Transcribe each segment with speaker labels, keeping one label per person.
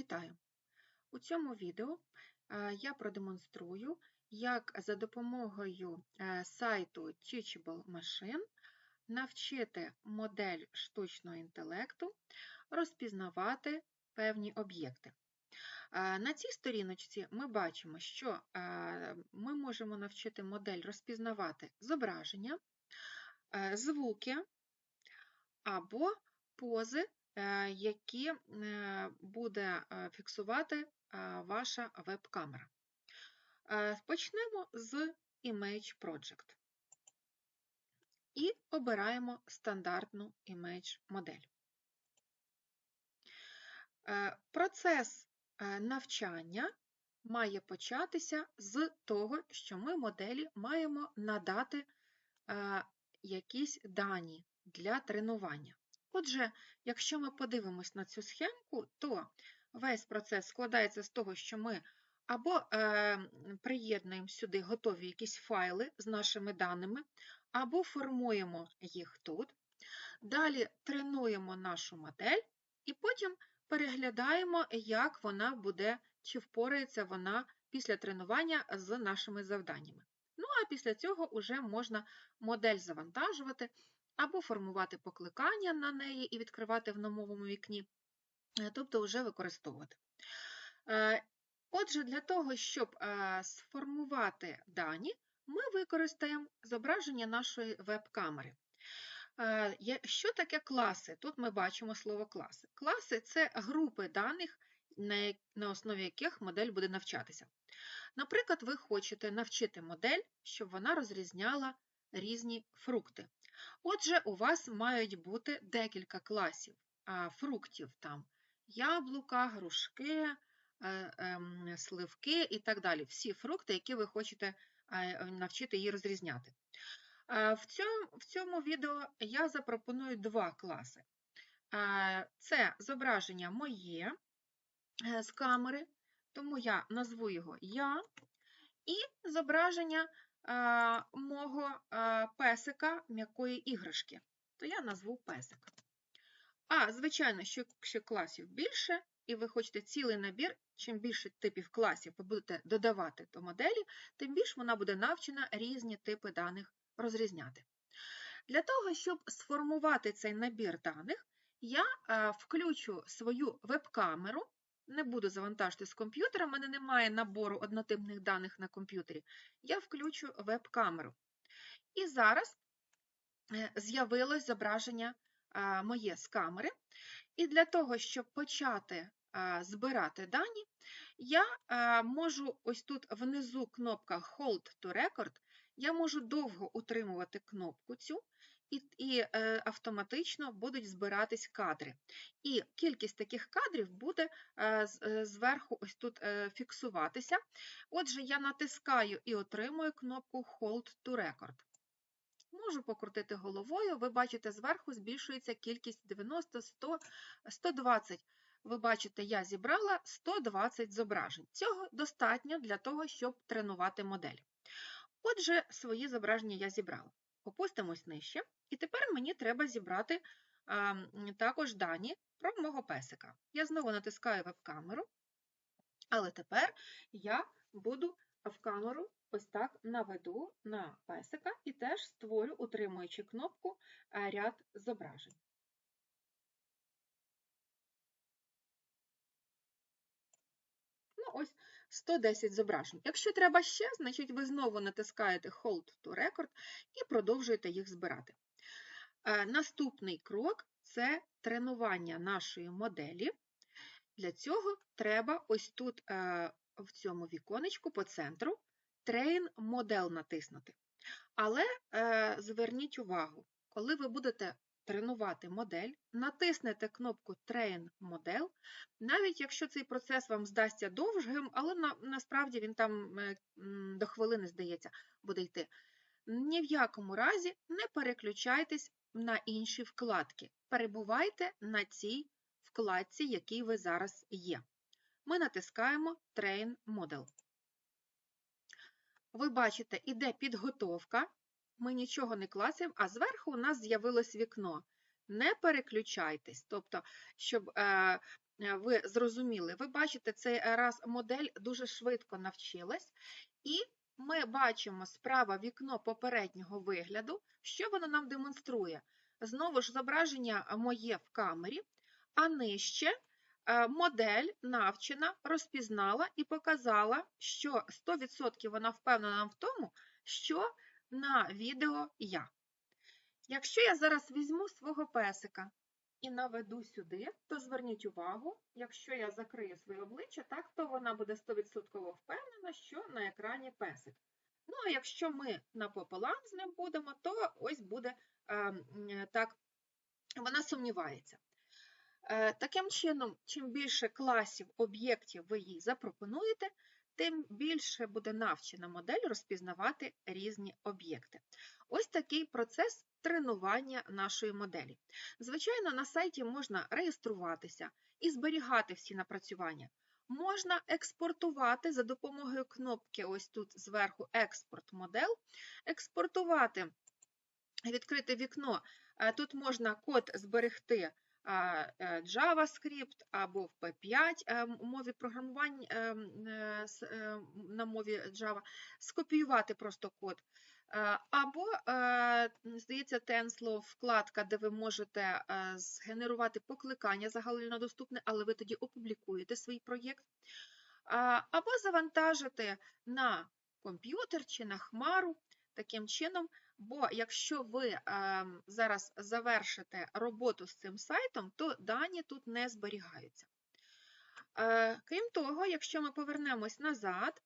Speaker 1: Вітаю! У цьому відео е, я продемонструю, як за допомогою е, сайту Teachable Machine навчити модель штучного інтелекту розпізнавати певні об'єкти. Е, На цій сторіночці ми бачимо, що ми можемо навчити модель розпізнавати зображення, звуки або пози які е, буде е, фіксувати ваша веб-камера. Почнемо з Image Project і обираємо стандартну Image модель. Процес навчання має початися з того, що ми моделі маємо надати якісь дані для тренування. Отже, якщо ми подивимось на цю схемку, то весь процес складається з того, що ми або е, приєднуємо сюди готові якісь файли з нашими даними, або формуємо їх тут. Далі тренуємо нашу модель, і потім переглядаємо, як вона буде, чи впорається вона після тренування з нашими завданнями. Ну, а після цього вже можна модель завантажувати або формувати покликання на неї і відкривати в новому вікні, е, тобто вже використовувати. Е, отже, для того, щоб е, сформувати дані, ми використаємо зображення нашої веб-камери. Що таке класи? Тут ми бачимо слово класи. Класи це групи даних, на основі яких модель буде навчатися. Наприклад, ви хочете навчити модель, щоб вона розрізняла різні фрукти. Отже, у вас мають бути декілька класів фруктів там яблука, грушки, е, ем, сливки і так далі. Всі фрукти, які ви хочете е, навчити її розрізняти. В цьому, в цьому відео я запропоную два класи. Це зображення моє е, з камери, тому я назву його Я, і зображення мого песика м'якої іграшки, то я назву песик. А, звичайно, що якщо класів більше, і ви хочете цілий набір, чим більше типів класів ви будете додавати до моделі, тим більше вона буде навчена різні типи даних розрізняти. Для того, щоб сформувати цей набір даних, я включу свою веб-камеру не буду завантажити з комп'ютера, в мене немає набору однотипних даних на комп'ютері, я включу веб-камеру. І зараз е, з'явилось зображення моє з камери. І для того, щоб почати збирати дані, я можу ось тут внизу кнопка Hold to Record, я можу довго утримувати кнопку цю, і і е, автоматично будуть збиратись кадри. І кількість таких кадрів буде е, е, зверху ось тут фіксуватися. Отже, я натискаю і отримую кнопку Hold to Record. Можу покрутити головою, ви бачите, зверху збільшується кількість 90, 100, 120. Ви бачите, я зібрала 120 зображень. Цього достатньо для того, щоб тренувати модель. Отже, свої зображення я зібрала. Опустимось нижче, і тепер мені треба зібрати а, також дані про мого песика. Я знову натискаю веб-камеру, але тепер я буду в камеру ось так наведу на песика і теж створю, утримуючи кнопку ряд зображень. ось 110 зображень. Якщо треба ще, значить ви знову натискаєте Hold to Record і продовжуєте їх збирати. Е, наступний крок це тренування нашої моделі. Для цього треба ось тут е, в цьому віконечку по центру Train Model натиснути. Але е, зверніть увагу, коли ви будете тренувати модель, натиснете кнопку Train Model, навіть якщо цей процес вам здасться довгим, але на, насправді він там е, до хвилини, здається, буде йти. Ні в якому разі не переключайтесь на інші вкладки. Перебувайте на цій вкладці, якій ви зараз є. Ми натискаємо Train Model. Ви бачите, іде підготовка ми нічого не класимо, а зверху у нас з'явилось вікно. Не переключайтесь, тобто, щоб е, е, ви зрозуміли. Ви бачите, цей раз модель дуже швидко навчилась, і ми бачимо справа вікно попереднього вигляду, що воно нам демонструє. Знову ж зображення моє в камері, а нижче е, модель навчена, розпізнала і показала, що 100% вона впевнена в тому, що на відео я. Якщо я зараз візьму свого песика і наведу сюди, то зверніть увагу, якщо я закрию своє обличчя, так, то вона буде 100% впевнена, що на екрані песик. Ну, а якщо ми напополам з ним будемо, то ось буде е, так, вона сумнівається. Е, Таким чином, чим більше класів об'єктів ви їй запропонуєте, тим більше буде навчена модель розпізнавати різні об'єкти. Ось такий процес тренування нашої моделі. Звичайно, на сайті можна реєструватися і зберігати всі напрацювання. Можна експортувати за допомогою кнопки ось тут зверху Експорт модел, експортувати, відкрити вікно. Е, Тут можна код зберегти JavaScript або в P5 е, мові програмування е, е, е, на мові Java, скопіювати просто код. Е, Або, е, здається, Tenslow вкладка, де ви можете е, згенерувати покликання загальнодоступне, але ви тоді опублікуєте свій проєкт. Або завантажити на комп'ютер чи на хмару таким чином, бо якщо ви ем, зараз завершите роботу з цим сайтом, то дані тут не зберігаються. Е, Крім того, якщо ми повернемось назад,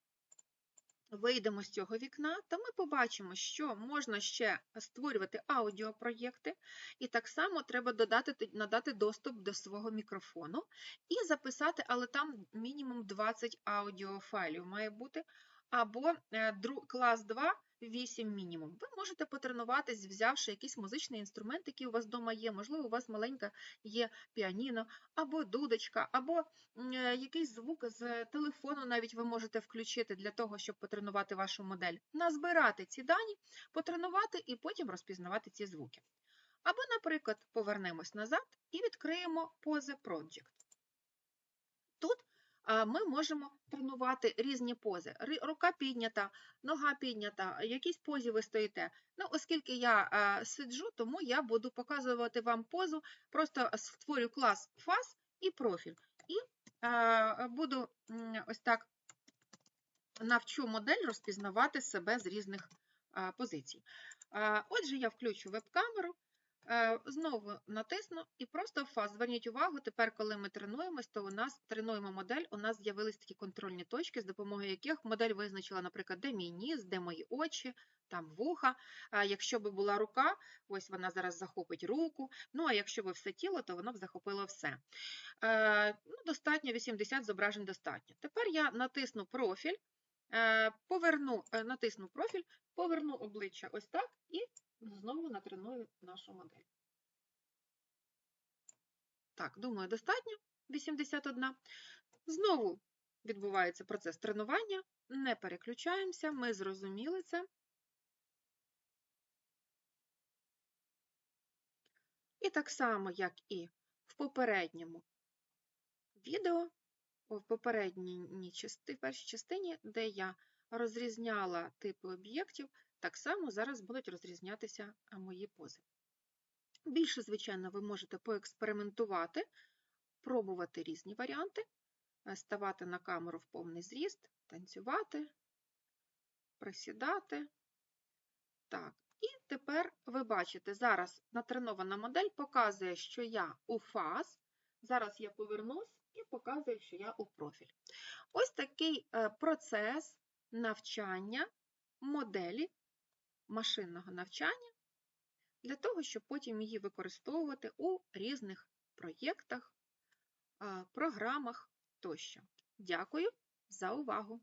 Speaker 1: вийдемо з цього вікна, то ми побачимо, що можна ще створювати аудіопроєкти, і так само треба додати, надати доступ до свого мікрофону і записати, але там мінімум 20 аудіофайлів має бути, або е, клас 2 8 мінімум. Ви можете потренуватись, взявши якийсь музичний інструмент, який у вас вдома є. Можливо, у вас маленька є піаніно, або дудочка, або е, якийсь звук з телефону навіть ви можете включити для того, щоб потренувати вашу модель. Назбирати ці дані, потренувати і потім розпізнавати ці звуки. Або, наприклад, повернемось назад і відкриємо Pose Project. Ми можемо тренувати різні пози. Рука піднята, нога піднята, якісь позі ви стоїте. Ну, оскільки я сиджу, тому я буду показувати вам позу, просто створю клас фаз і профіль. І буду ось так навчу модель розпізнавати себе з різних позицій. Отже, я включу веб-камеру, знову натисну і просто фаз. Зверніть увагу, тепер, коли ми тренуємось, то у нас тренуємо модель, у нас з'явились такі контрольні точки, з допомогою яких модель визначила, наприклад, де мій ніс, де мої очі, там вуха. Якщо би була рука, ось вона зараз захопить руку. Ну а якщо би все тіло, то воно б захопило все. Е, Ну, Достатньо 80 зображень достатньо. Тепер я натисну профіль, е, поверну, е, натисну профіль, поверну обличчя ось так і знову натреную нашу модель. Так, думаю, достатньо 81. Знову відбувається процес тренування. Не переключаємося, ми зрозуміли це. І так само, як і в попередньому відео, в попередній частині, першій частині, де я розрізняла типи об'єктів, так само зараз будуть розрізнятися мої пози. Більше, звичайно, ви можете поекспериментувати, пробувати різні варіанти, е, ставати на камеру в повний зріст, танцювати, присідати. Так, і тепер ви бачите, зараз натренована модель показує, що я у фаз. Зараз я повернусь і показую, що я у профіль. Ось такий е, процес навчання моделі машинного навчання для того, щоб потім її використовувати у різних проєктах, програмах тощо. Дякую за увагу!